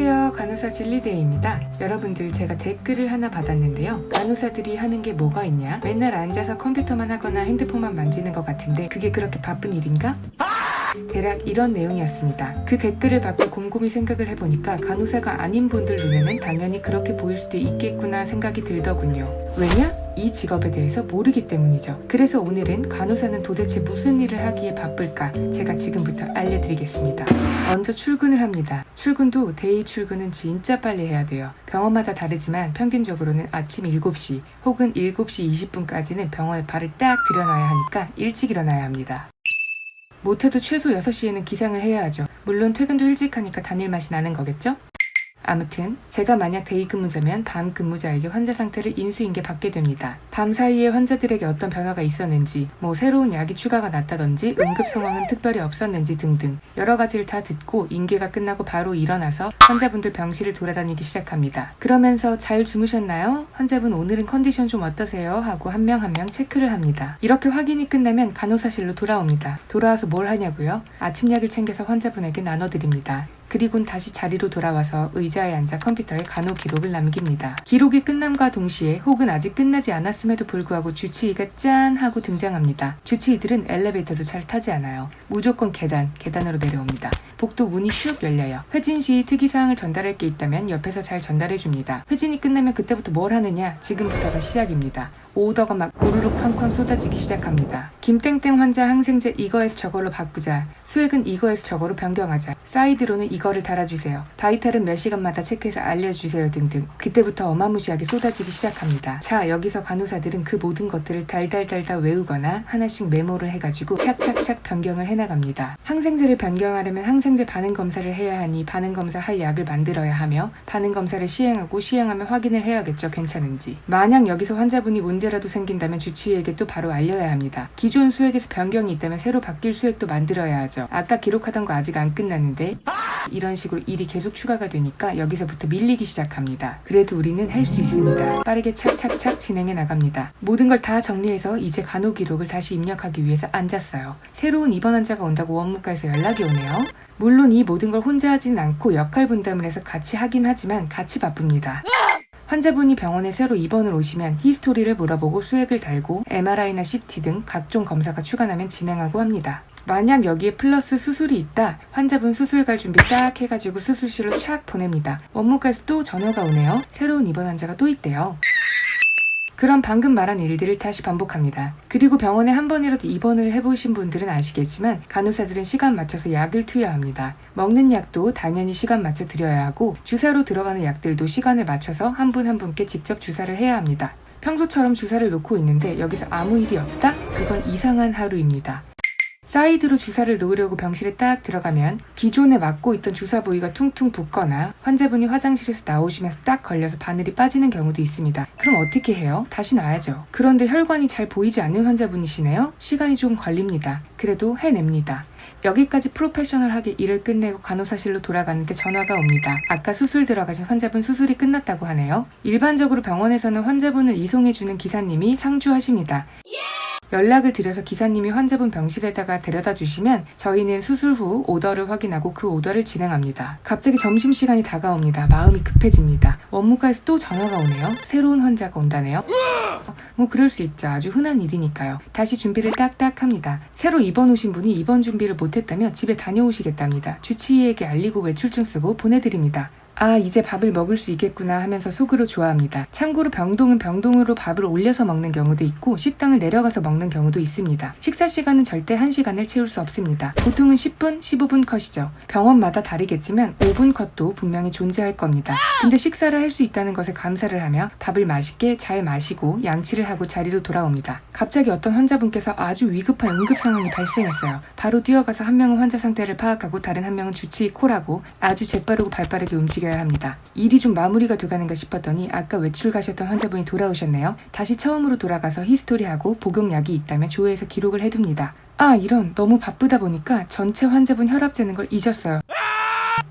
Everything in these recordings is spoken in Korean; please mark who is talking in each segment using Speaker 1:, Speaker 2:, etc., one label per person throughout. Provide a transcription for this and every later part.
Speaker 1: 안녕하세요. 간호사 진리대입니다. 여러분들 제가 댓글을 하나 받았는데요. 간호사들이 하는 게 뭐가 있냐? 맨날 앉아서 컴퓨터만 하거나 핸드폰만 만지는 것 같은데 그게 그렇게 바쁜 일인가? 대략 이런 내용이었습니다. 그 댓글을 받고 곰곰이 생각을 해보니까 간호사가 아닌 분들 눈에는 당연히 그렇게 보일 수도 있겠구나 생각이 들더군요. 왜냐? 이 직업에 대해서 모르기 때문이죠. 그래서 오늘은 간호사는 도대체 무슨 일을 하기에 바쁠까? 제가 지금부터 알려드리겠습니다. 먼저 출근을 합니다. 출근도 데이 출근은 진짜 빨리 해야 돼요. 병원마다 다르지만 평균적으로는 아침 7시 혹은 7시 20분까지는 병원에 발을 딱 들여놔야 하니까 일찍 일어나야 합니다. 못해도 최소 6시에는 기상을 해야 하죠. 물론 퇴근도 일찍 하니까 다닐 맛이 나는 거겠죠? 아무튼 제가 만약 데이 근무자면 밤 근무자에게 환자 상태를 인수인계 받게 됩니다. 밤 사이에 환자들에게 어떤 변화가 있었는지, 뭐 새로운 약이 추가가 났다든지 응급 상황은 특별히 없었는지 등등 여러 가지를 다 듣고 인계가 끝나고 바로 일어나서 환자분들 병실을 돌아다니기 시작합니다. 그러면서 잘 주무셨나요? 환자분 오늘은 컨디션 좀 어떠세요? 하고 한 명 한명 체크를 합니다. 이렇게 확인이 끝나면 간호사실로 돌아옵니다. 돌아와서 뭘 하냐고요? 아침 약을 챙겨서 환자분에게 나눠드립니다. 그리곤 다시 자리로 돌아와서 의자에 앉아 컴퓨터에 간호 기록을 남깁니다. 기록이 끝남과 동시에 혹은 아직 끝나지 않았음에도 불구하고 주치의가 짠 하고 등장합니다. 주치의들은 엘리베이터도 잘 타지 않아요. 무조건 계단, 계단으로 내려옵니다. 복도 문이 슉 열려요. 회진 시 특이사항을 전달할 게 있다면 옆에서 잘 전달해 줍니다. 회진이 끝나면 그때부터 뭘 하느냐? 지금부터가 시작입니다. 오더가 막 우르르 쾅쾅 쏟아지기 시작합니다. 김땡땡 환자 항생제 이거에서 저걸로 바꾸자. 수액은 이거에서 저거로 변경하자. 사이드로는 이거를 달아주세요. 바이탈은 몇 시간마다 체크해서 알려주세요 등등. 그때부터 어마무시하게 쏟아지기 시작합니다. 자, 여기서 간호사들은 그 모든 것들을 달달달달 외우거나 하나씩 메모를 해가지고 착착착 변경을 해나갑니다. 항생제를 변경하려면 항생제 반응 검사를 해야 하니 반응 검사 할 약을 만들어야 하며 반응 검사를 시행하고 시행하면 확인을 해야겠죠 괜찮은지. 만약 여기서 환자분이 문제라도 생긴다면 주치의에게 또 바로 알려야 합니다. 기존 수액에서 변경이 있다면 새로 바뀔 수액도 만들어야 하죠. 아까 기록하던 거 아직 안 끝났는 데 이런 식으로 일이 계속 추가가 되니까 여기서부터 밀리기 시작합니다. 그래도 우리는 할 수 있습니다. 빠르게 착착착 진행해 나갑니다. 모든 걸 다 정리해서 이제 간호 기록을 다시 입력하기 위해서 앉았어요. 새로운 입원 환자가 온다고 원무과에서 연락이 오네요. 물론 이 모든 걸 혼자 하진 않고 역할 분담을 해서 같이 하긴 하지만 같이 바쁩니다. 환자분이 병원에 새로 입원을 오시면 히스토리를 물어보고 수액을 달고 MRI나 CT 등 각종 검사가 추가나면 진행하고 합니다. 만약 여기에 플러스 수술이 있다, 환자분 수술 갈 준비 딱 해가지고 수술실로 샥 보냅니다. 원무과에서 또 전화가 오네요. 새로운 입원 환자가 또 있대요. 그럼 방금 말한 일들을 다시 반복합니다. 그리고 병원에 한 번이라도 입원을 해보신 분들은 아시겠지만 간호사들은 시간 맞춰서 약을 투여합니다. 먹는 약도 당연히 시간 맞춰 드려야 하고 주사로 들어가는 약들도 시간을 맞춰서 한 분한 분께 직접 주사를 해야 합니다. 평소처럼 주사를 놓고 있는데 여기서 아무 일이 없다? 그건 이상한 하루입니다. 사이드로 주사를 놓으려고 병실에 딱 들어가면 기존에 맞고 있던 주사 부위가 퉁퉁 붓거나 환자분이 화장실에서 나오시면서 딱 걸려서 바늘이 빠지는 경우도 있습니다. 그럼 어떻게 해요? 다시 놔야죠. 그런데 혈관이 잘 보이지 않는 환자분이시네요? 시간이 좀 걸립니다. 그래도 해냅니다. 여기까지 프로페셔널하게 일을 끝내고 간호사실로 돌아가는데 전화가 옵니다. 아까 수술 들어가신 환자분 수술이 끝났다고 하네요. 일반적으로 병원에서는 환자분을 이송해주는 기사님이 상주하십니다. 연락을 드려서 기사님이 환자분 병실에다가 데려다 주시면 저희는 수술 후 오더를 확인하고 그 오더를 진행합니다. 갑자기 점심시간이 다가옵니다. 마음이 급해집니다. 원무과에서 또 전화가 오네요. 새로운 환자가 온다네요. 뭐 그럴 수 있죠. 아주 흔한 일이니까요. 다시 준비를 딱딱 합니다. 새로 입원 오신 분이 입원 준비를 못했다면 집에 다녀오시겠답니다. 주치의에게 알리고 외출증 쓰고 보내드립니다. 아, 이제 밥을 먹을 수 있겠구나 하면서 속으로 좋아합니다. 참고로 병동은 병동으로 밥을 올려서 먹는 경우도 있고 식당을 내려가서 먹는 경우도 있습니다. 식사 시간은 절대 1시간을 채울 수 없습니다. 보통은 10분, 15분 컷이죠. 병원마다 다르겠지만 5분 컷도 분명히 존재할 겁니다. 근데 식사를 할 수 있다는 것에 감사를 하며 밥을 맛있게 잘 마시고 양치를 하고 자리로 돌아옵니다. 갑자기 어떤 환자분께서 아주 위급한 응급 상황이 발생했어요. 바로 뛰어가서 한 명은 환자 상태를 파악하고 다른 한 명은 주치의 콜하고 아주 재빠르고 발빠르게 움직여 야 합니다. 일이 좀 마무리가 돼가는가 싶었더니 아까 외출 가셨던 환자분이 돌아오셨네요. 다시 처음으로 돌아가서 히스토리하고 복용약이 있다면 조회해서 기록을 해둡니다. 아 이런 너무 바쁘다 보니까 전체 환자분 혈압 재는 걸 잊었어요.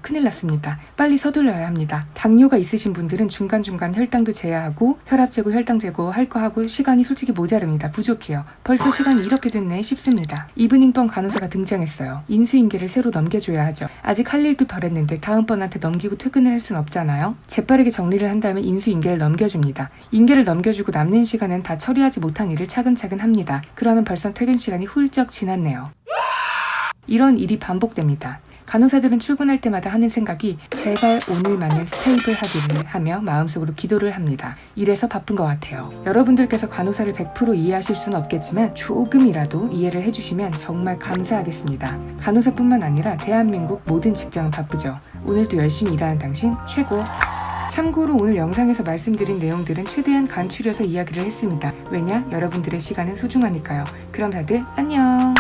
Speaker 1: 큰일 났습니다. 빨리 서둘러야 합니다. 당뇨가 있으신 분들은 중간중간 혈당도 제어하고 혈압 재고 혈당 재고 할 거 하고 시간이 솔직히 모자릅니다. 부족해요. 벌써 시간이 이렇게 됐네 싶습니다. 이브닝번 간호사가 등장했어요. 인수인계를 새로 넘겨줘야 하죠. 아직 할 일도 덜 했는데 다음번한테 넘기고 퇴근을 할 순 없잖아요. 재빠르게 정리를 한 다음에 인수인계를 넘겨줍니다. 인계를 넘겨주고 남는 시간은 다 처리하지 못한 일을 차근차근 합니다. 그러면 벌써 퇴근 시간이 훌쩍 지났네요. 이런 일이 반복됩니다. 간호사들은 출근할 때마다 하는 생각이 제발 오늘만은 스테이블 하기를 하며 마음속으로 기도를 합니다. 이래서 바쁜 것 같아요. 여러분들께서 간호사를 100% 이해하실 수는 없겠지만 조금이라도 이해를 해주시면 정말 감사하겠습니다. 간호사뿐만 아니라 대한민국 모든 직장은 바쁘죠. 오늘도 열심히 일하는 당신 최고! 참고로 오늘 영상에서 말씀드린 내용들은 최대한 간추려서 이야기를 했습니다. 왜냐? 여러분들의 시간은 소중하니까요. 그럼 다들 안녕!